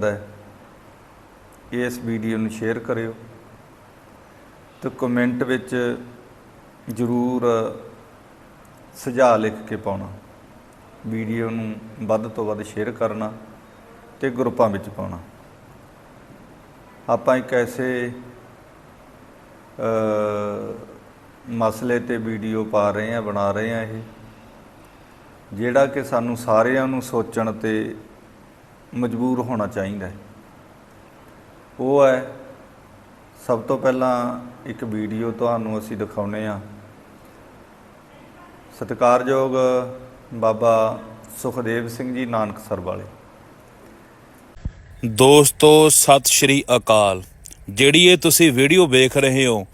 ਹੈ। ਇਸ ਵੀਡੀਓ ਨੂੰ ਸ਼ੇਅਰ ਕਰਿਓ ਤੇ ਕਮੈਂਟ ਵਿੱਚ ਜਰੂਰ ਸੁਝਾਅ ਲਿਖ ਕੇ ਪਾਉਣਾ। ਵੀਡੀਓ ਨੂੰ ਵੱਧ ਤੋਂ ਵੱਧ ਸ਼ੇਅਰ ਕਰਨਾ ਤੇ ਗਰੁੱਪਾਂ ਵਿੱਚ ਪਾਉਣਾ। ਆਪਾਂ ਇੱਕ ਐਸੇ ਮਸਲੇ ਤੇ ਵੀਡੀਓ ਪਾ ਰਹੇ ਹਾਂ, ਬਣਾ ਰਹੇ ਹਾਂ ਇਹ, ਜਿਹੜਾ ਕਿ ਸਾਨੂੰ ਸਾਰਿਆਂ ਨੂੰ ਸੋਚਣ ਤੇ ਮਜਬੂਰ ਹੋਣਾ ਚਾਹੀਦਾ ਹੈ। ਉਹ ਹੈ, ਸਭ ਤੋਂ ਪਹਿਲਾਂ ਇੱਕ ਵੀਡੀਓ ਤੁਹਾਨੂੰ ਅਸੀਂ ਦਿਖਾਉਨੇ ਆ। ਸਤਿਕਾਰਯੋਗ ਬਾਬਾ ਸੁਖਦੇਵ ਸਿੰਘ ਜੀ ਨਾਨਕਸਰ ਵਾਲੇ। ਦੋਸਤੋ, ਸਤਿ ਸ਼੍ਰੀ ਅਕਾਲ। ਜਿਹੜੀ ਇਹ ਤੁਸੀਂ ਵੀਡੀਓ ਵੇਖ ਰਹੇ ਹੋ,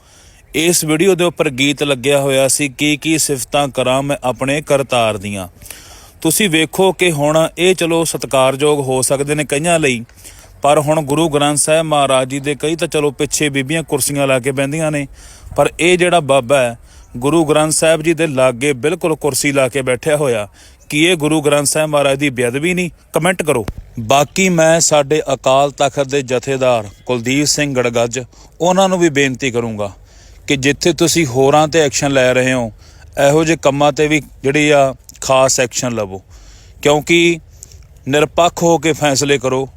ਇਸ ਵੀਡੀਓ ਦੇ ਉੱਪਰ ਗੀਤ ਲੱਗਿਆ ਹੋਇਆ ਸੀ ਕੀ ਕੀ ਸਿਫਤਾਂ ਕਰਾਂ ਮੈਂ ਆਪਣੇ ਕਰਤਾਰ ਦੀਆਂ। ਤੁਸੀਂ ਵੇਖੋ ਕਿ ਹੁਣ ਇਹ ਚਲੋ ਸਤਿਕਾਰਯੋਗ ਹੋ ਸਕਦੇ ਨੇ ਕਈਆਂ ਲਈ, ਪਰ ਹੁਣ ਗੁਰੂ ਗ੍ਰੰਥ ਸਾਹਿਬ ਮਹਾਰਾਜ ਜੀ ਦੇ ਕਈ ਤਾਂ ਚਲੋ ਪਿੱਛੇ ਬੀਬੀਆਂ ਕੁਰਸੀਆਂ ਲਾ ਕੇ ਬਹਿੰਦੀਆਂ ਨੇ, ਪਰ ਇਹ ਜਿਹੜਾ ਬਾਬਾ ਹੈ, ਗੁਰੂ ਗ੍ਰੰਥ ਸਾਹਿਬ ਜੀ ਦੇ ਲਾਗੇ ਬਿਲਕੁਲ ਕੁਰਸੀ ਲਾ ਕੇ ਬੈਠਿਆ ਹੋਇਆ, ਕੀ ਇਹ ਗੁਰੂ ਗ੍ਰੰਥ ਸਾਹਿਬ ਮਹਾਰਾਜ ਦੀ ਬੇਅਦਬੀ ਨਹੀਂ? ਕਮੈਂਟ ਕਰੋ। ਬਾਕੀ ਮੈਂ ਸਾਡੇ ਅਕਾਲ ਤਖਤ ਦੇ ਜਥੇਦਾਰ ਕੁਲਦੀਪ ਸਿੰਘ ਗੜਗੱਜ, ਉਹਨਾਂ ਨੂੰ ਵੀ ਬੇਨਤੀ ਕਰੂੰਗਾ ਕਿ ਜਿੱਥੇ ਤੁਸੀਂ ਹੋਰਾਂ ਤੇ ਐਕਸ਼ਨ ਲੈ ਰਹੇ ਹੋ, ਇਹੋ ਜਿਹੇ ਕੰਮਾਂ ਤੇ ਵੀ ਜਿਹੜੀ ਆ ਖਾਸ ਐਕਸ਼ਨ ਲਵੋ। ਕਿਉਂਕਿ ਨਿਰਪੱਖ ਹੋ ਕੇ ਫੈਸਲੇ ਕਰੋ।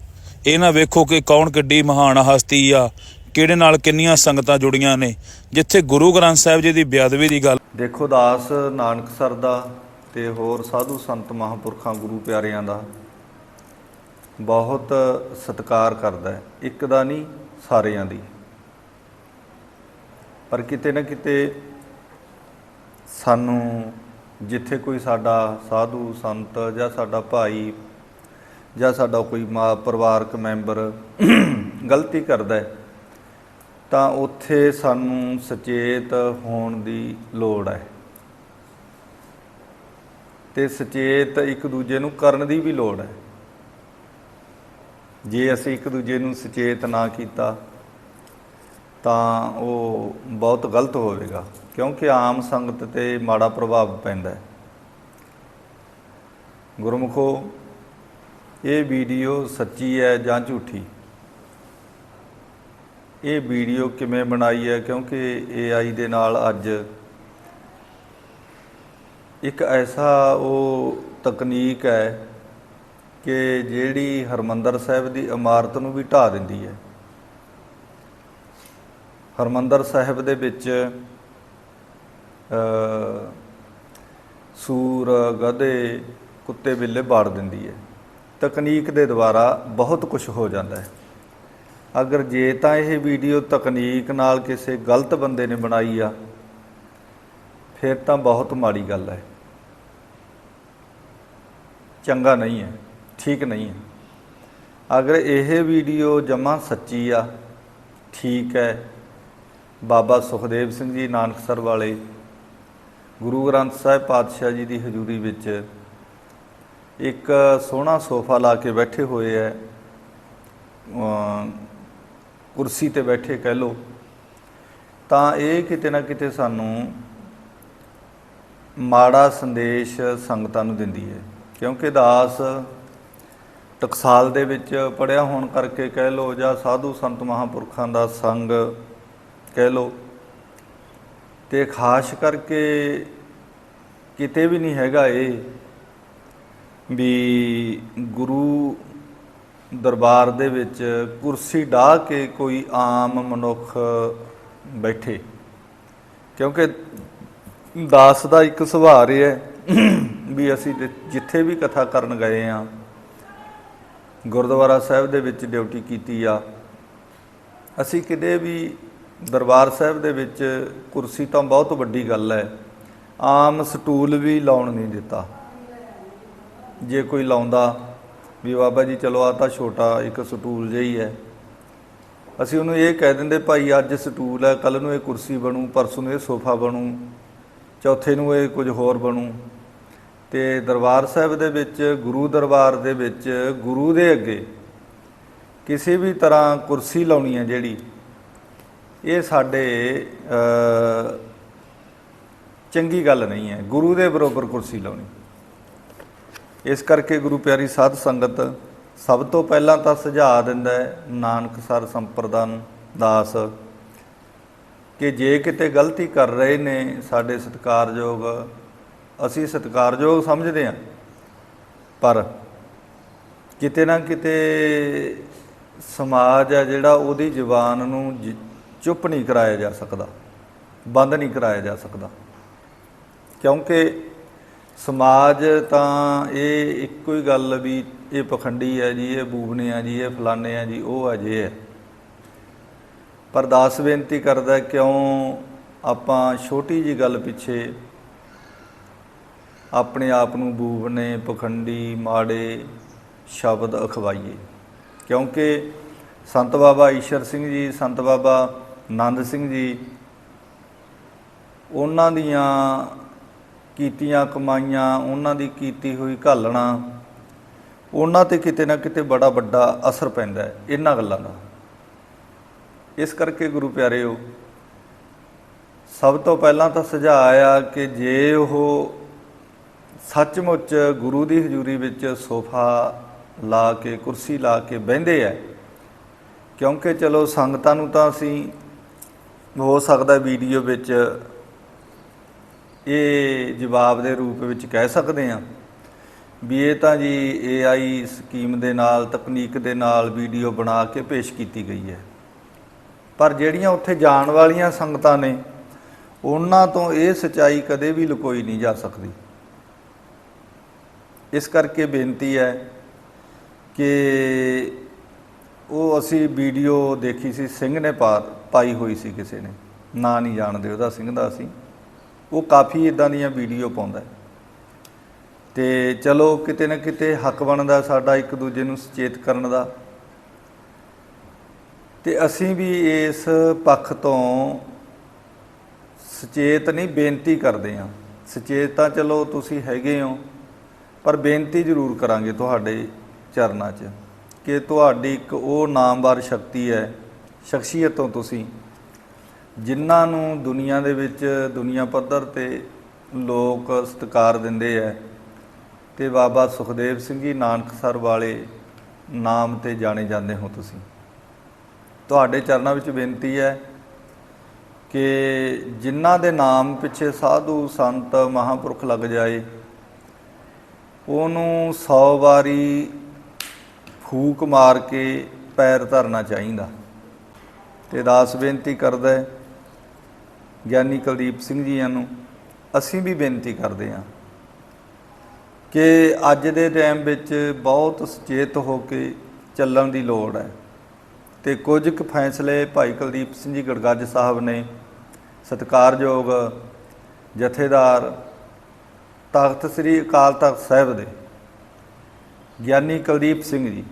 ਇਹ ਨਾ ਵੇਖੋ ਕਿ ਕੌਣ ਕਿੱਡੀ ਮਹਾਨ ਹਸਤੀ ਆ, ਕਿਹੜੇ ਨਾਲ ਕਿੰਨੀਆਂ ਸੰਗਤਾਂ ਜੁੜੀਆਂ ਨੇ। ਜਿੱਥੇ ਗੁਰੂ ਗ੍ਰੰਥ ਸਾਹਿਬ ਜੀ ਦੀ ਬੇਅਦਬੀ ਦੀ ਗੱਲ ਦੇਖੋ ਦਾਸ ਨਾਨਕਸਰ ਦਾ ਤੇ ਹੋਰ ਸਾਧੂ ਸੰਤ ਮਹਾਂਪੁਰਖਾਂ ਗੁਰੂ ਪਿਆਰਿਆਂ ਦਾ ਬਹੁਤ ਸਤਿਕਾਰ ਕਰਦਾ ਹੈ। ਇੱਕ ਦਾ ਨਹੀਂ, ਸਾਰਿਆਂ ਦੀ। ਪਰ ਕਿਤੇ ਨਾ ਕਿਤੇ ਸਾਨੂੰ ਜਿੱਥੇ ਕੋਈ ਸਾਡਾ ਸਾਧੂ, ਸੰਤ ਜਾਂ ਸਾਡਾ ਭਾਈ ਜਾਂ ਸਾਡਾ ਕੋਈ ਮਾ ਪਰਿਵਾਰਕ ਮੈਂਬਰ ਗਲਤੀ ਕਰਦਾ ਹੈ, ਤਾਂ ਉੱਥੇ ਸਾਨੂੰ ਸੁਚੇਤ ਹੋਣ ਦੀ ਲੋੜ ਹੈ। ਤੇ ਸੁਚੇਤ ਇੱਕ ਦੂਜੇ ਨੂੰ ਕਰਨ ਦੀ ਵੀ ਲੋੜ ਹੈ। ਜੇ ਅਸੀਂ ਇੱਕ ਦੂਜੇ ਨੂੰ ਸੁਚੇਤ ਨਾ ਕੀਤਾ, ਤਾਂ ਉਹ ਬਹੁਤ ਗਲਤ ਹੋਵੇਗਾ। ਕਿਉਂਕਿ ਆਮ ਸੰਗਤ ਤੇ ਮਾੜਾ ਪ੍ਰਭਾਵ ਪੈਂਦਾ ਹੈ। ਗੁਰਮੁਖੋ, ਇਹ ਵੀਡੀਓ ਸੱਚੀ ਹੈ ਜਾਂ ਝੂਠੀ? ਇਹ ਵੀਡੀਓ ਕਿਵੇਂ ਬਣਾਈ ਹੈ? ਕਿਉਂਕਿ AI ਦੇ ਨਾਲ ਅੱਜ ਇੱਕ ਐਸਾ ਉਹ ਤਕਨੀਕ ਹੈ ਕਿ ਜਿਹੜੀ ਹਰਮੰਦਰ ਸਾਹਿਬ ਦੀ ਇਮਾਰਤ ਨੂੰ ਵੀ ਢਾ ਦਿੰਦੀ ਹੈ। ਹਰਮੰਦਰ ਸਾਹਿਬ ਦੇ ਵਿੱਚ ਸੂਰ ਗਧੇ ਕੁੱਤੇ ਬਿੱਲੇ ਬਾੜ ਦਿੰਦੀ ਹੈ। ਤਕਨੀਕ ਦੇ ਦੁਆਰਾ ਬਹੁਤ ਕੁਝ ਹੋ ਜਾਂਦਾ ਹੈ। ਅਗਰ ਜੇ ਤਾਂ ਇਹ ਵੀਡੀਓ ਤਕਨੀਕ ਨਾਲ ਕਿਸੇ ਗਲਤ ਬੰਦੇ ਨੇ ਬਣਾਈ ਆ, ਫਿਰ ਤਾਂ ਬਹੁਤ ਮਾੜੀ ਗੱਲ ਹੈ। ਚੰਗਾ ਨਹੀਂ ਹੈ, ਠੀਕ ਨਹੀਂ ਹੈ। ਅਗਰ ਇਹ ਵੀਡੀਓ ਜਮਾ ਸੱਚੀ ਆ, ਠੀਕ ਹੈ। ਬਾਬਾ ਸੁਖਦੇਵ ਸਿੰਘ ਜੀ, ਨਾਨਕਸਰ ਵਾਲੇ ਗੁਰੂ ਗ੍ਰੰਥ ਸਾਹਿਬ ਪਾਤਸ਼ਾਹ ਜੀ ਦੀ ਹਜ਼ੂਰੀ ਵਿੱਚ ਇੱਕ ਸੋਹਣਾ ਸੋਫਾ ਲਾ ਕੇ ਬੈਠੇ ਹੋਏ ਐ। ਕੁਰਸੀ ਤੇ ਬੈਠੇ ਕਹਿ ਲੋ ਤਾਂ ਇਹ ਕਿਤੇ ਨਾ ਕਿਤੇ ਸਾਨੂੰ ਮਾੜਾ ਸੰਦੇਸ਼ ਸੰਗਤਾਂ ਨੂੰ ਦਿੰਦੀ ਹੈ ਕਿਉਂਕਿ ਦਾਸ ਟਕਸਾਲ ਦੇ ਵਿੱਚ ਪੜਿਆ ਹੋਣ ਕਰਕੇ ਕਹਿ ਲੋ ਜਾਂ ਸਾਧੂ ਸੰਤ ਮਹਾਂਪੁਰਖਾਂ ਦਾ ਸੰਗ ਕਹਿ ਲੋ ਤੇ ਖਾਸ ਕਰਕੇ ਕਿਤੇ ਵੀ ਨਹੀਂ ਹੈਗਾ ਇਹ ਵੀ ਗੁਰੂ ਦਰਬਾਰ ਦੇ ਵਿੱਚ ਕੁਰਸੀ ਢਾ ਕੇ ਕੋਈ ਆਮ ਮਨੁੱਖ ਬੈਠੇ। ਕਿਉਂਕਿ ਦਾਸ ਦਾ ਇੱਕ ਸੁਭਾਅ ਇਹ ਹੈ ਵੀ ਅਸੀਂ ਜਿੱਥੇ ਵੀ ਕਥਾ ਕਰਨ ਗਏ ਆ ਗੁਰਦੁਆਰਾ ਸਾਹਿਬ ਦੇ ਵਿੱਚ ਡਿਊਟੀ ਕੀਤੀ ਆ, ਅਸੀਂ ਕਿਤੇ ਵੀ ਦਰਬਾਰ ਸਾਹਿਬ ਦੇ ਵਿੱਚ ਕੁਰਸੀ ਤਾਂ ਬਹੁਤ ਵੱਡੀ ਗੱਲ ਹੈ। ਆਮ ਸਟੂਲ ਵੀ ਲਾਉਣ ਨਹੀਂ ਦਿੱਤਾ। ਜੇ ਕੋਈ ਲਾਉਂਦਾ ਵੀ ਬਾਬਾ ਜੀ ਚਲੋ ਆ ਤਾਂ ਛੋਟਾ ਇੱਕ ਸਟੂਲ ਜਿਹਾ ਹੀ ਹੈ। ਅਸੀਂ ਉਹਨੂੰ ਇਹ ਕਹਿ ਦਿੰਦੇ, ਭਾਈ ਅੱਜ ਸਟੂਲ ਹੈ ਕੱਲ ਨੂੰ ਇਹ ਕੁਰਸੀ ਬਣੂ, ਪਰਸੋਂ ਨੂੰ ਇਹ ਸੋਫਾ ਬਣੂ, ਚੌਥੇ ਨੂੰ ਇਹ ਕੁਝ ਹੋਰ ਬਣੂ। ਤੇ ਦਰਬਾਰ ਸਾਹਿਬ ਦੇ ਵਿੱਚ, ਗੁਰੂ ਦਰਬਾਰ ਦੇ ਵਿੱਚ, ਗੁਰੂ ਦੇ ਅੱਗੇ ਕਿਸੇ ਵੀ ਤਰ੍ਹਾਂ ਕੁਰਸੀ ਲਾਉਣੀ ਹੈ ਜਿਹੜੀ ਇਹ ਸਾਡੇ ਚੰਗੀ ਗੱਲ ਨਹੀਂ ਹੈ। ਗੁਰੂ ਦੇ ਬਰੋਬਰ ਕੁਰਸੀ ਲਾਉਣੀ। ਇਸ ਕਰਕੇ ਗੁਰੂ ਪਿਆਰੀ ਸਾਧ ਸੰਗਤ ਸਭ ਤੋਂ ਪਹਿਲਾਂ ਤਾਂ ਸੁਝਾਅ ਦਿੰਦਾ ਹੈ ਨਾਨਕਸਰ ਸੰਪਰਦਾਨ ਦਾਸ, ਕਿ ਜੇ ਕਿਤੇ ਗਲਤੀ ਕਰ ਰਹੇ ਨੇ ਸਾਡੇ ਸਤਿਕਾਰਯੋਗ, ਅਸੀਂ ਸਤਿਕਾਰਯੋਗ ਸਮਝਦੇ ਹਾਂ। ਪਰ ਕਿਤੇ ਨਾ ਕਿਤੇ ਸਮਾਜ ਹੈ ਜਿਹੜਾ ਉਹਦੀ ਜ਼ੁਬਾਨ ਨੂੰ ਜ- ਚੁੱਪ ਨਹੀਂ ਕਰਾਇਆ ਜਾ ਸਕਦਾ, ਬੰਦ ਨਹੀਂ ਕਰਾਇਆ ਜਾ ਸਕਦਾ। ਕਿਉਂਕਿ ਸਮਾਜ ਤਾਂ ਇਹ ਇੱਕੋ ਹੀ ਗੱਲ ਵੀ ਇਹ ਪਖੰਡੀ ਹੈ ਜੀ, ਇਹ ਬੂਬਨੇ ਆ ਜੀ, ਇਹ ਫਲਾਣੇ ਆ ਜੀ, ਉਹ ਅਜੇ ਹੈ। ਪਰ ਦਾਸ ਬੇਨਤੀ ਕਰਦਾ ਕਿਉਂ ਆਪਾਂ ਛੋਟੀ ਜੀ ਗੱਲ ਪਿੱਛੇ ਆਪਣੇ ਆਪ ਨੂੰ ਬੂਬਨੇ, ਪਖੰਡੀ, ਮਾੜੇ ਸ਼ਬਦ ਅਖਵਾਈਏ। ਕਿਉਂਕਿ ਸੰਤ ਬਾਬਾ ਈਸ਼ਰ ਸਿੰਘ ਜੀ, ਸੰਤ ਬਾਬਾ ਆਨੰਦ ਸਿੰਘ ਜੀ, ਉਹਨਾਂ ਦੀਆਂ ਕੀਤੀਆਂ ਕਮਾਈਆਂ, ਉਹਨਾਂ ਦੀ ਕੀਤੀ ਹੋਈ ਘਾਲਣਾ, ਉਹਨਾਂ ਤੇ ਕਿਤੇ ਨਾ ਕਿਤੇ ਬੜਾ ਵੱਡਾ ਅਸਰ ਪੈਂਦਾ ਹੈ, ਇਹਨਾਂ ਗੱਲਾਂ ਦਾ। ਇਸ ਕਰਕੇ ਗੁਰੂ ਪਿਆਰਿਓ, ਸਭ ਤੋਂ ਪਹਿਲਾਂ ਤਾਂ ਸੁਝਾਅ ਆ ਕਿ ਜੇ ਉਹ ਸੱਚਮੁੱਚ ਗੁਰੂ ਦੀ ਹਜ਼ੂਰੀ ਵਿੱਚ ਸੋਫਾ ਲਾ ਕੇ, ਕੁਰਸੀ ਲਾ ਕੇ ਬਹਿੰਦੇ ਆ, ਕਿਉਂਕਿ ਚਲੋ ਸੰਗਤਾਂ ਨੂੰ ਤਾਂ ਅਸੀਂ ਹੋ ਸਕਦਾ ਵੀਡੀਓ ਵਿੱਚ ਇਹ ਜਵਾਬ ਦੇ ਰੂਪ ਵਿੱਚ ਕਹਿ ਸਕਦੇ ਹਾਂ ਵੀ ਇਹ ਤਾਂ ਜੀ AI ਸਕੀਮ ਦੇ ਨਾਲ, ਤਕਨੀਕ ਦੇ ਨਾਲ ਵੀਡੀਓ ਬਣਾ ਕੇ ਪੇਸ਼ ਕੀਤੀ ਗਈ ਹੈ। ਪਰ ਜਿਹੜੀਆਂ ਉੱਥੇ ਜਾਣ ਵਾਲੀਆਂ ਸੰਗਤਾਂ ਨੇ, ਉਹਨਾਂ ਤੋਂ ਇਹ ਸਚਾਈ ਕਦੇ ਵੀ ਲੁਕੋਈ ਨਹੀਂ ਜਾ ਸਕਦੀ। ਇਸ ਕਰਕੇ ਬੇਨਤੀ ਹੈ ਕਿ ਉਹ ਅਸੀਂ ਵੀਡੀਓ ਦੇਖੀ ਸੀ ਸਿੰਘ ਨੇ ਪਾ ਪਾਈ ਹੋਈ ਸੀ ਕਿਸੇ ਨੇ। ਨਾਂ ਨਹੀਂ ਜਾਣਦੇ ਉਹਦਾ, ਸਿੰਘ ਦਾ ਅਸੀਂ ਉਹ ਕਾਫੀ ਇਦਾਂ ਦੀਆਂ ਵੀਡੀਓ ਪਾਉਂਦਾ ਹੈ। ਤੇ ਚਲੋ ਕਿਤੇ ਨਾ ਕਿਤੇ ਹੱਕ ਬਣਦਾ ਸਾਡਾ ਇੱਕ ਦੂਜੇ ਨੂੰ ਸੁਚੇਤ ਕਰਨ ਦਾ। ਤੇ ਅਸੀਂ ਵੀ ਇਸ ਪੱਖ ਤੋਂ ਸੁਚੇਤ ਨਹੀਂ, ਬੇਨਤੀ ਕਰਦੇ ਹਾਂ। ਸੁਚੇਤ ਤਾਂ ਚਲੋ ਤੁਸੀਂ ਹੈਗੇ ਹੋ, ਪਰ ਬੇਨਤੀ ਜ਼ਰੂਰ ਕਰਾਂਗੇ ਤੁਹਾਡੇ ਚਰਨਾਂ 'ਚ ਕਿ ਤੁਹਾਡੀ ਇੱਕ ਉਹ ਨਾਮਵਰ ਸ਼ਕਤੀ ਹੈ ਸ਼ਖਸੀਅਤ ਹੋ ਤੁਸੀਂ। ਜਿਨ੍ਹਾਂ ਨੂੰ ਦੁਨੀਆ ਦੇ ਵਿੱਚ ਦੁਨੀਆ ਪੱਧਰ ਤੇ ਲੋਕ ਸਤਿਕਾਰ ਦਿੰਦੇ ਆ ਤੇ ਬਾਬਾ ਸੁਖਦੇਵ ਸਿੰਘ ਜੀ ਨਾਨਕਸਰ ਵਾਲੇ ਨਾਮ ਤੇ ਜਾਣੇ ਜਾਂਦੇ ਹੋ ਤੁਸੀਂ। ਤੁਹਾਡੇ ਚਰਨਾਂ ਵਿੱਚ ਬੇਨਤੀ ਹੈ ਕਿ ਜਿਨ੍ਹਾਂ ਦੇ ਨਾਮ ਪਿੱਛੇ ਸਾਧੂ ਸੰਤ ਮਹਾਪੁਰਖ ਲੱਗ ਜਾਏ, ਉਹਨੂੰ 100 ਵਾਰੀ ਫੂਕ ਮਾਰ ਕੇ ਪੈਰ ਧਰਨਾ ਚਾਹੀਦਾ। ਤੇ ਦਾਸ ਬੇਨਤੀ ਕਰਦਾ ਹੈ ਗਿਆਨੀ ਕੁਲਦੀਪ ਸਿੰਘ ਜੀਆਂ ਨੂੰ, ਅਸੀਂ ਵੀ ਬੇਨਤੀ ਕਰਦੇ ਹਾਂ ਕਿ ਅੱਜ ਦੇ ਟਾਈਮ ਵਿੱਚ ਬਹੁਤ ਸੁਚੇਤ ਹੋ ਕੇ ਚੱਲਣ ਦੀ ਲੋੜ ਹੈ ਤੇ ਕੁਝ ਕੁ ਫੈਸਲੇ ਭਾਈ ਕੁਲਦੀਪ ਸਿੰਘ ਜੀ ਗੜਗੱਜ ਸਾਹਿਬ ਨੇ ਸਤਿਕਾਰਯੋਗ ਜਥੇਦਾਰ ਤਖਤ ਸ੍ਰੀ ਅਕਾਲ ਤਖਤ ਸਾਹਿਬ ਦੇ ਗਿਆਨੀ ਕੁਲਦੀਪ ਸਿੰਘ ਜੀ,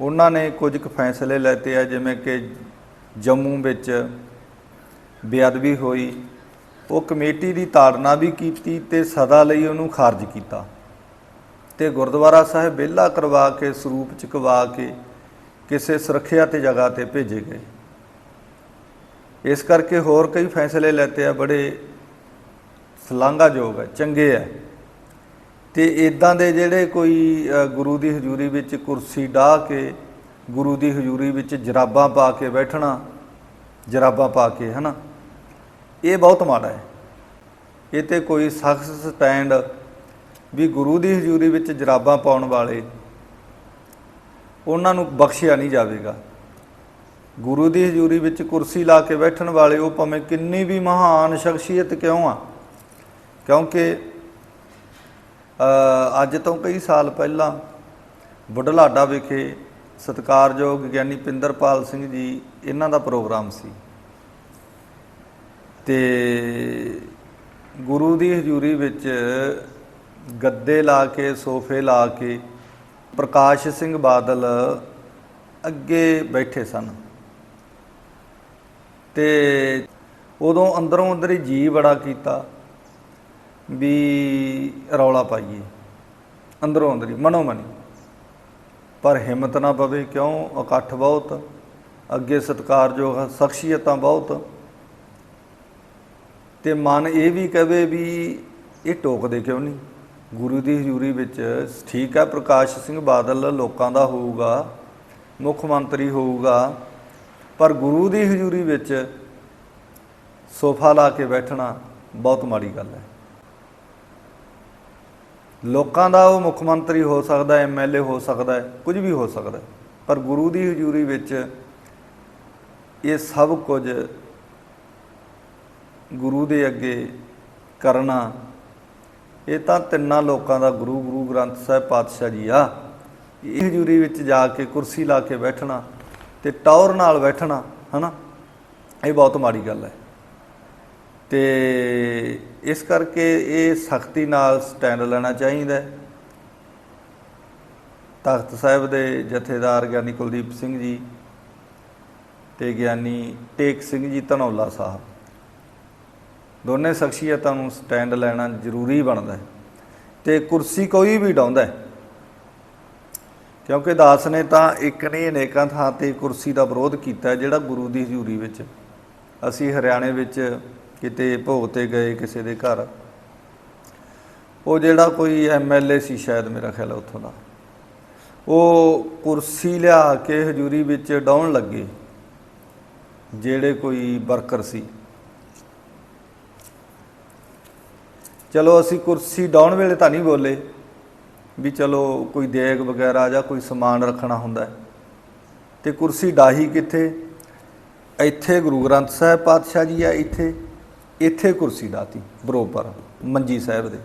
ਉਹਨਾਂ ਨੇ ਕੁਝ ਕੁ ਫੈਸਲੇ ਲੈਤੇ ਆ, ਜਿਵੇਂ ਕਿ ਜੰਮੂ ਵਿੱਚ ਬੇਅਦਬੀ ਹੋਈ, ਉਹ ਕਮੇਟੀ ਦੀ ਤਾੜਨਾ ਵੀ ਕੀਤੀ ਤੇ ਸਦਾ ਲਈ ਉਹਨੂੰ ਖਾਰਜ ਕੀਤਾ ਤੇ ਗੁਰਦੁਆਰਾ ਸਾਹਿਬ ਵਿਹਲਾ ਕਰਵਾ ਕੇ, ਸਰੂਪ ਚੁਕਵਾ ਕੇ ਕਿਸੇ ਸੁਰੱਖਿਆ ਤੇ ਜਗ੍ਹਾ ਤੇ ਭੇਜੇ ਗਏ। ਇਸ ਕਰਕੇ ਹੋਰ ਕਈ ਫੈਸਲੇ ਲੈਤੇ ਆ, ਬੜੇ ਸ਼ਲਾਘਾਯੋਗ ਹੈ ਚੰਗੇ ਹੈ ਤੇ ਇਦਾਂ ਦੇ ਜਿਹੜੇ ਕੋਈ ਗੁਰੂ ਦੀ ਹਜ਼ੂਰੀ ਵਿੱਚ ਕੁਰਸੀ ਢਾ ਕੇ ਗੁਰੂ ਦੀ ਹਜ਼ੂਰੀ ਵਿੱਚ ਜਰਾਬਾਂ ਪਾ ਕੇ ਬੈਠਣਾ, ਜਰਾਬਾਂ ਪਾ ਕੇ, ਹਨਾ? ਇਹ ਬਹੁਤ ਮਾੜਾ ਹੈ। ਇਹ ਤੇ ਕੋਈ ਸਖਤ ਸਟੈਂਡ ਵੀ ਗੁਰੂ ਦੀ ਹਜ਼ੂਰੀ ਵਿੱਚ ਜਰਾਬਾਂ ਪਾਉਣ ਵਾਲੇ ਉਹਨਾਂ ਨੂੰ ਬਖਸ਼ਿਆ ਨਹੀਂ ਜਾਵੇਗਾ। ਗੁਰੂ ਦੀ ਹਜ਼ੂਰੀ ਵਿੱਚ ਕੁਰਸੀ ਲਾ ਕੇ ਬੈਠਣ ਵਾਲੇ ਉਹ ਭਾਵੇਂ ਕਿੰਨੀ ਵੀ ਮਹਾਨ ਸ਼ਖਸੀਅਤ ਕਿਉਂ ਆ? ਕਿਉਂਕਿ ਅੱਜ ਤੋਂ ਕਈ ਸਾਲ ਪਹਿਲਾਂ ਬੁਢਲਾਡਾ ਵਿਖੇ ਸਤਿਕਾਰਯੋਗ ਗਿਆਨੀ ਪਿੰਦਰਪਾਲ ਸਿੰਘ ਜੀ, ਇਹਨਾਂ ਦਾ ਪ੍ਰੋਗਰਾਮ ਸੀ। ਤੇ ਗੁਰੂ ਦੀ ਹਜ਼ੂਰੀ ਵਿੱਚ ਗੱਦੇ ਲਾ ਕੇ, ਸੋਫੇ ਲਾ ਕੇ ਪ੍ਰਕਾਸ਼ ਸਿੰਘ ਬਾਦਲ ਅੱਗੇ ਬੈਠੇ ਸਨ। ਤੇ ਉਦੋਂ ਅੰਦਰੋਂ ਅੰਦਰ ਹੀ ਜੀ ਬੜਾ ਕੀਤਾ ਵੀ ਰੌਲਾ ਪਾਈਏ। ਅੰਦਰੋਂ ਅੰਦਰ ਹੀ, ਮਨੋ ਮਨੀ। ਪਰ ਹਿੰਮਤ ਨਾ ਪਵੇ ਕਿਉਂ? ਇਕੱਠ ਬਹੁਤ, ਅੱਗੇ ਸਤਿਕਾਰਯੋਗ ਸ਼ਖਸੀਅਤਾਂ ਬਹੁਤ। ਤੇ ਮਨ ਇਹ ਵੀ ਕਹੇ ਵੀ ਇਹ ਟੋਕਦੇ ਕਿਉਂ ਨਹੀਂ? ਗੁਰੂ ਦੀ ਹਜ਼ੂਰੀ ਵਿੱਚ ਠੀਕ ਹੈ, ਪ੍ਰਕਾਸ਼ ਸਿੰਘ ਬਾਦਲ ਲੋਕਾਂ ਦਾ ਹੋਊਗਾ, ਮੁੱਖ ਮੰਤਰੀ ਹੋਊਗਾ, ਪਰ ਗੁਰੂ ਦੀ ਹਜ਼ੂਰੀ ਵਿੱਚ ਸੋਫਾ ਲਾ ਕੇ ਬੈਠਣਾ ਬਹੁਤ ਮਾੜੀ ਗੱਲ ਹੈ। ਲੋਕਾਂ ਦਾ ਉਹ ਮੁੱਖ ਮੰਤਰੀ ਹੋ ਸਕਦਾ ਹੈ ਐਮਐਲਏ ਹੋ ਸਕਦਾ ਹੈ, ਕੁਝ ਵੀ ਹੋ ਸਕਦਾ ਹੈ। ਪਰ ਗੁਰੂ ਦੀ ਹਜ਼ੂਰੀ ਵਿੱਚ ਇਹ ਸਭ ਕੁਝ ਗੁਰੂ ਦੇ ਅੱਗੇ ਕਰਨਾ, ਇਹ ਤਾਂ ਤਿੰਨਾਂ ਲੋਕਾਂ ਦਾ ਗੁਰੂ ਗੁਰੂ ਗ੍ਰੰਥ ਸਾਹਿਬ ਪਾਤਸ਼ਾਹ ਜੀ ਆ। ਇਹ ਹਜ਼ੂਰੀ ਵਿੱਚ ਜਾ ਕੇ ਕੁਰਸੀ ਲਾ ਕੇ ਬੈਠਣਾ ਤੇ ਟੌਰ ਨਾਲ ਬੈਠਣਾ, ਹਨਾ? ਇਹ ਬਹੁਤ ਮਾੜੀ ਗੱਲ ਹੈ। ਤੇ ਇਸ ਕਰਕੇ ਇਹ ਸਖਤੀ ਨਾਲ ਸਟੈਂਡ ਲੈਣਾ ਚਾਹੀਦਾ ਤਖਤ ਸਾਹਿਬ ਦੇ ਜਥੇਦਾਰ ਗਿਆਨੀ ਕੁਲਦੀਪ ਸਿੰਘ ਜੀ ਤੇ ਗਿਆਨੀ ਟੇਕ ਸਿੰਘ ਜੀ ਧਨੌਲਾ ਸਾਹਿਬ। ਦੋਨੇ ਸ਼ਖਸੀਅਤਾਂ ਨੂੰ ਸਟੈਂਡ ਲੈਣਾ ਜ਼ਰੂਰੀ ਬਣਦਾ ਹੈ ਤੇ ਕੁਰਸੀ ਕੋਈ ਵੀ ਡਾਉਂਦਾ ਹੈ। ਕਿਉਂਕਿ ਦਾਸ ਨੇ ਤਾਂ ਇੱਕ ਨੇ ਅਨੇਕਾਂ ਥਾਂ ਤੇ ਕੁਰਸੀ ਦਾ ਵਿਰੋਧ ਕੀਤਾ ਜਿਹੜਾ ਗੁਰੂ ਦੀ ਹਜ਼ੂਰੀ ਵਿੱਚ। ਅਸੀਂ ਹਰਿਆਣੇ ਵਿੱਚ ਕਿਤੇ ਭੋਗ ਤੇ ਗਏ ਕਿਸੇ ਦੇ ਘਰ। ਉਹ ਜਿਹੜਾ ਕੋਈ ਐਮਐਲਏ ਸੀ ਸ਼ਾਇਦ ਮੇਰਾ ਖਿਆਲ ਉੱਥੋਂ ਦਾ। ਉਹ ਕੁਰਸੀ ਲਿਆ ਕੇ ਹਜ਼ੂਰੀ ਵਿੱਚ ਡਾਉਣ ਲੱਗੇ, ਜਿਹੜੇ ਕੋਈ ਵਰਕਰ ਸੀ। ਚਲੋ ਅਸੀਂ ਕੁਰਸੀ ਡਾਉਣ ਵੇਲੇ ਤਾਂ ਨਹੀਂ ਬੋਲੇ ਵੀ ਚਲੋ ਕੋਈ ਦੇਗ ਵਗੈਰਾ ਜਾਂ ਕੋਈ ਸਮਾਨ ਰੱਖਣਾ ਹੁੰਦਾ ਹੈ। ਤੇ ਕੁਰਸੀ ਡਾਹੀ ਕਿੱਥੇ? ਇੱਥੇ ਗੁਰੂ ਗ੍ਰੰਥ ਸਾਹਿਬ ਪਾਤਸ਼ਾਹ ਜੀ ਆ ਇੱਥੇ। ਇੱਥੇ ਕੁਰਸੀ ਡਾਤੀ ਬਰੋਬਰ, ਮੰਜੀ ਸਾਹਿਬ ਦੇ।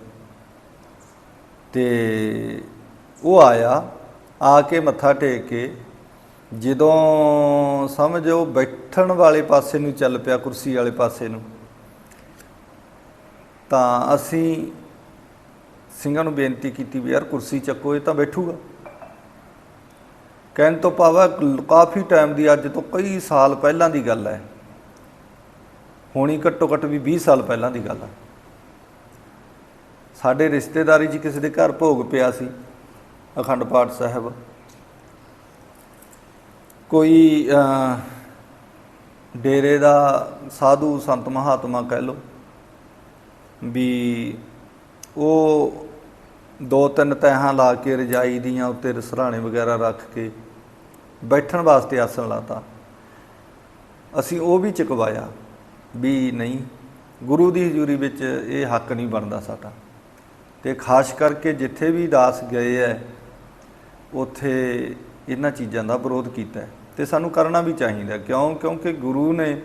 ਤੇ ਉਹ ਆਇਆ, ਆ ਕੇ ਮੱਥਾ ਟੇਕ ਕੇ, ਜਦੋਂ ਸਮਝੋ ਬੈਠਣ ਵਾਲੇ ਪਾਸੇ ਨੂੰ ਚੱਲ ਪਿਆ, ਕੁਰਸੀ ਵਾਲੇ ਪਾਸੇ ਨੂੰ, ਤਾਂ ਅਸੀਂ ਸਿੰਘਾਂ ਨੂੰ ਬੇਨਤੀ ਕੀਤੀ ਵੀ ਯਾਰ ਕੁਰਸੀ ਚੱਕੋ, ਇਹ ਤਾਂ ਬੈਠੂਗਾ। ਕਹਿਣ ਤੋਂ ਭਾਵ ਕਾਫੀ ਟਾਈਮ ਦੀ ਅੱਜ ਤੋਂ ਕਈ ਸਾਲ ਪਹਿਲਾਂ ਦੀ ਗੱਲ ਹੈ। ਹੋਣੀ ਘੱਟੋ ਘੱਟ ਵੀ 20 ਸਾਲ ਪਹਿਲਾਂ ਦੀ ਗੱਲ ਹੈ ਸਾਡੇ ਰਿਸ਼ਤੇਦਾਰੀ 'ਚ ਕਿਸੇ ਦੇ ਘਰ ਭੋਗ ਪਿਆ ਸੀ, ਅਖੰਡ ਪਾਠ ਸਾਹਿਬ। ਕੋਈ ਡੇਰੇ ਦਾ ਸਾਧੂ ਸੰਤ ਮਹਾਤਮਾ ਕਹਿ ਲੋ ਵੀ ਉਹ ਦੋ ਤਿੰਨ ਤਹਾਂ ਲਾ ਕੇ ਰਜਾਈ ਦੀਆਂ ਉੱਤੇ ਰਸਰਾਣੇ ਵਗੈਰਾ ਰੱਖ ਕੇ ਬੈਠਣ ਵਾਸਤੇ ਆਸਣ ਲਾਤਾ। ਅਸੀਂ ਉਹ ਵੀ ਚੁਕਵਾਇਆ। ਵੀ ਨਹੀਂ। ਗੁਰੂ ਦੀ ਹਜ਼ੂਰੀ ਵਿੱਚ ਇਹ ਹੱਕ ਨਹੀਂ ਬਣਦਾ ਸਾਡਾ। ਤੇ ਖਾਸ ਕਰਕੇ ਜਿੱਥੇ ਵੀ ਦਾਸ ਗਏ ਐ, ਉੱਥੇ ਇਹਨਾਂ ਚੀਜ਼ਾਂ ਦਾ ਵਿਰੋਧ ਕੀਤਾ ਹੈ ਤੇ ਸਾਨੂੰ ਕਰਨਾ ਵੀ ਚਾਹੀਦਾ, ਕਿਉਂ? ਕਿਉਂਕਿ ਗੁਰੂ ਨੇ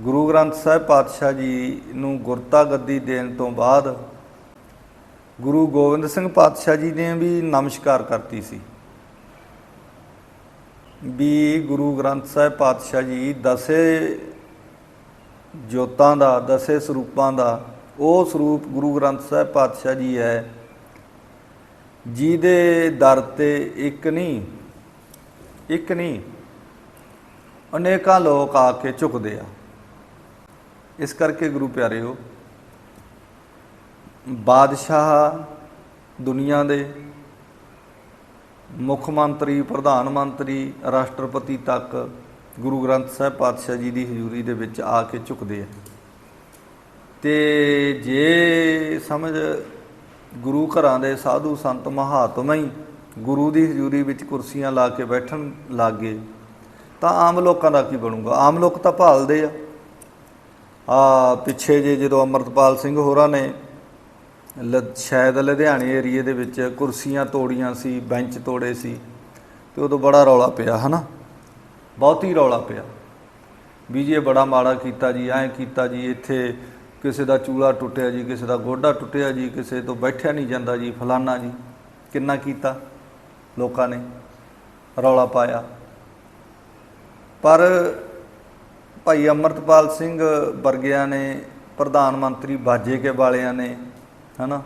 ਗੁਰੂ ਗ੍ਰੰਥ ਸਾਹਿਬ ਪਾਤਸ਼ਾਹ ਜੀ ਨੂੰ ਗੁਰਤਾ ਗੱਦੀ ਦੇਣ ਤੋਂ ਬਾਅਦ ਗੁਰੂ ਗੋਬਿੰਦ ਸਿੰਘ ਪਾਤਸ਼ਾਹ ਜੀ ਨੇ ਵੀ ਨਮਸਕਾਰ ਕਰਤੀ ਸੀ। ਵੀ ਗੁਰੂ ਗ੍ਰੰਥ ਸਾਹਿਬ ਪਾਤਸ਼ਾਹ ਜੀ ਦਸੇ ਜੋਤਾਂ ਦਾ, ਦਸੇ ਸਰੂਪਾਂ ਦਾ, ਉਹ ਸਰੂਪ ਗੁਰੂ ਗ੍ਰੰਥ ਸਾਹਿਬ ਪਾਤਸ਼ਾਹ ਜੀ ਹੈ, ਜਿਹਦੇ ਦਰ ਤੇ ਇੱਕ ਨਹੀਂ ਇੱਕ ਨਹੀਂ, ਅਨੇਕਾਂ ਲੋਕ ਆ ਕੇ ਝੁਕਦੇ ਆ। ਇਸ ਕਰਕੇ ਗੁਰੂ ਪਿਆਰਿਓ, ਬਾਦਸ਼ਾਹ ਦੁਨੀਆ ਦੇ ਮੁੱਖ ਮੰਤਰੀ, ਪ੍ਰਧਾਨ ਮੰਤਰੀ, ਰਾਸ਼ਟਰਪਤੀ ਤੱਕ ਗੁਰੂ ਗ੍ਰੰਥ ਸਾਹਿਬ ਪਾਤਸ਼ਾਹ ਜੀ ਦੀ ਹਜ਼ੂਰੀ ਦੇ ਵਿੱਚ ਆ ਕੇ ਝੁਕਦੇ ਆ। ਤੇ ਜੇ ਸਮਝ ਗੁਰੂ ਘਰਾਂ ਦੇ ਸਾਧੂ ਸੰਤ ਮਹਾਤਮਾ ਹੀ ਗੁਰੂ ਦੀ ਹਜ਼ੂਰੀ ਵਿੱਚ ਕੁਰਸੀਆਂ ਲਾ ਕੇ ਬੈਠਣ ਲੱਗੇ, ਤਾਂ ਆਮ ਲੋਕਾਂ ਦਾ ਕੀ ਬਣੂਗਾ? ਆਮ ਲੋਕ ਤਾਂ ਭਾਲਦੇ ਆ। ਆ ਪਿੱਛੇ ਜੇ ਜਦੋਂ ਅਮਰਤਪਾਲ ਸਿੰਘ ਹੋਰਾਂ ਨੇ ਸ਼ਾਇਦ ਲੁਧਿਆਣੇ ਏਰੀਏ ਦੇ ਵਿੱਚ ਕੁਰਸੀਆਂ ਤੋੜੀਆਂ ਸੀ, ਬੈਂਚ ਤੋੜੇ ਸੀ ਤੇ ਉਦੋਂ ਬੜਾ ਰੌਲਾ ਪਿਆ, ਹਨਾ? ਬਹੁਤ ਹੀ ਰੌਲਾ ਪਿਆ। ਵੀ ਜੀ ਇਹ ਬੜਾ ਮਾੜਾ ਕੀਤਾ ਜੀ, ਐਂ ਕੀਤਾ ਜੀ, ਇੱਥੇ ਕਿਸੇ ਦਾ ਚੂਲਾ ਟੁੱਟਿਆ ਜੀ, ਕਿਸੇ ਦਾ ਗੋਡਾ ਟੁੱਟਿਆ ਜੀ, ਕਿਸੇ ਤੋਂ ਬੈਠਿਆ ਨਹੀਂ ਜਾਂਦਾ ਜੀ, ਫਲਾਨਾ ਜੀ। ਕਿੰਨਾ ਕੀਤਾ ਲੋਕਾਂ ਨੇ? ਰੌਲਾ ਪਾਇਆ। ਪਰ ਭਾਈ ਅਮਰਤਪਾਲ ਸਿੰਘ ਵਰਗਿਆਂ ਨੇ, ਪ੍ਰਧਾਨ ਮੰਤਰੀ ਬਾਜੇ ਕੇ ਵਾਲਿਆਂ ਨੇ ਹਨਾ?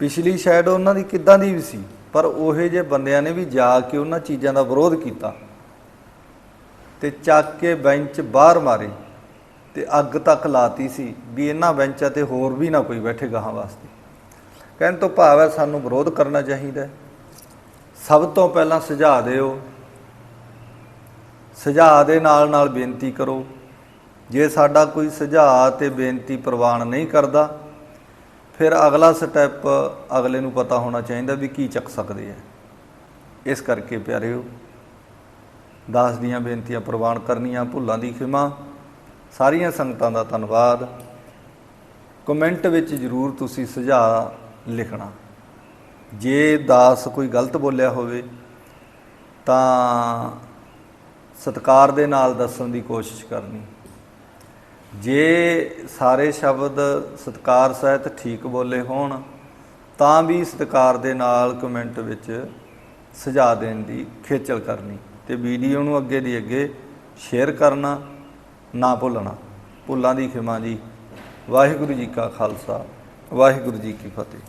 ਪਿਛਲੀ ਸ਼ਾਇਦ ਉਹਨਾਂ ਦੀ ਕਿੱਦਾਂ ਦੀ ਵੀ ਸੀ, ਪਰ ਉਹੇ ਜੇ ਬੰਦਿਆਂ ਨੇ ਵੀ ਜਾ ਕੇ ਉਹਨਾਂ ਚੀਜ਼ਾਂ ਦਾ ਵਿਰੋਧ ਕੀਤਾ ਤੇ ਚੱਕ ਕੇ ਬੈਂਚ ਬਾਹਰ ਮਾਰੇ ਤੇ ਅੱਗ ਤੱਕ ਲਾਤੀ ਸੀ ਵੀ ਇਹਨਾਂ ਬੈਂਚਾਂ ਤੇ ਹੋਰ ਵੀ ਨਾ ਕੋਈ ਬੈਠੇ ਗਾਹਾਂ ਵਾਸਤੇ। ਕਹਿਣ ਤੋਂ ਭਾਵ ਹੈ ਸਾਨੂੰ ਵਿਰੋਧ ਕਰਨਾ ਚਾਹੀਦਾ ਸਭ ਤੋਂ ਪਹਿਲਾਂ ਸੁਝਾਅ ਦਿਓ। ਸੁਝਾਅ ਦੇ ਨਾਲ ਨਾਲ ਬੇਨਤੀ ਕਰੋ। ਜੇ ਸਾਡਾ ਕੋਈ ਸੁਝਾਅ ਤੇ ਬੇਨਤੀ ਪ੍ਰਵਾਨ ਨਹੀਂ ਕਰਦਾ ਫਿਰ ਅਗਲਾ ਸਟੈਪ ਅਗਲੇ ਨੂੰ ਪਤਾ ਹੋਣਾ ਚਾਹੀਦਾ ਵੀ ਕੀ ਚੱਕ ਸਕਦੇ ਆ। ਇਸ ਕਰਕੇ ਪਿਆਰਿਓ, ਦਾਸ ਦੀਆਂ ਬੇਨਤੀਆਂ ਪ੍ਰਵਾਨ ਕਰਨੀਆਂ, ਭੁੱਲਾਂ ਦੀ ਖਿਮਾ, ਸਾਰੀਆਂ ਸੰਗਤਾਂ ਦਾ ਧੰਨਵਾਦ। ਕਮੈਂਟ ਵਿੱਚ ਜਰੂਰ ਤੁਸੀਂ ਸੁਝਾਅ ਲਿਖਣਾ। ਜੇ ਦਾਸ ਕੋਈ ਗਲਤ ਬੋਲਿਆ ਹੋਵੇ, ਤਾਂ ਸਤਕਾਰ ਦੇ ਨਾਲ ਦੱਸਣ ਦੀ ਕੋਸ਼ਿਸ਼ ਕਰਨੀ। ਜੇ ਸਾਰੇ ਸ਼ਬਦ ਸਤਕਾਰ ਸਹਿਤ ਠੀਕ ਬੋਲੇ ਹੋਣ, ਤਾਂ ਵੀ ਸਤਕਾਰ ਦੇ ਨਾਲ ਕਮੈਂਟ ਵਿੱਚ ਸੁਝਾਅ ਦੇਣ ਦੀ ਖੇਚਲ ਕਰਨੀ ਤੇ ਵੀਡੀਓ ਨੂੰ ਅੱਗੇ ਦੀ ਅੱਗੇ ਸ਼ੇਅਰ ਕਰਨਾ, ਨਾ ਭੁੱਲਣਾ। ਭੁੱਲਾਂ ਦੀ ਖਿਮਾ ਜੀ। ਵਾਹਿਗੁਰੂ ਜੀ ਕਾ ਖਾਲਸਾ, ਵਾਹਿਗੁਰੂ ਜੀ ਕੀ ਫਤਿਹ।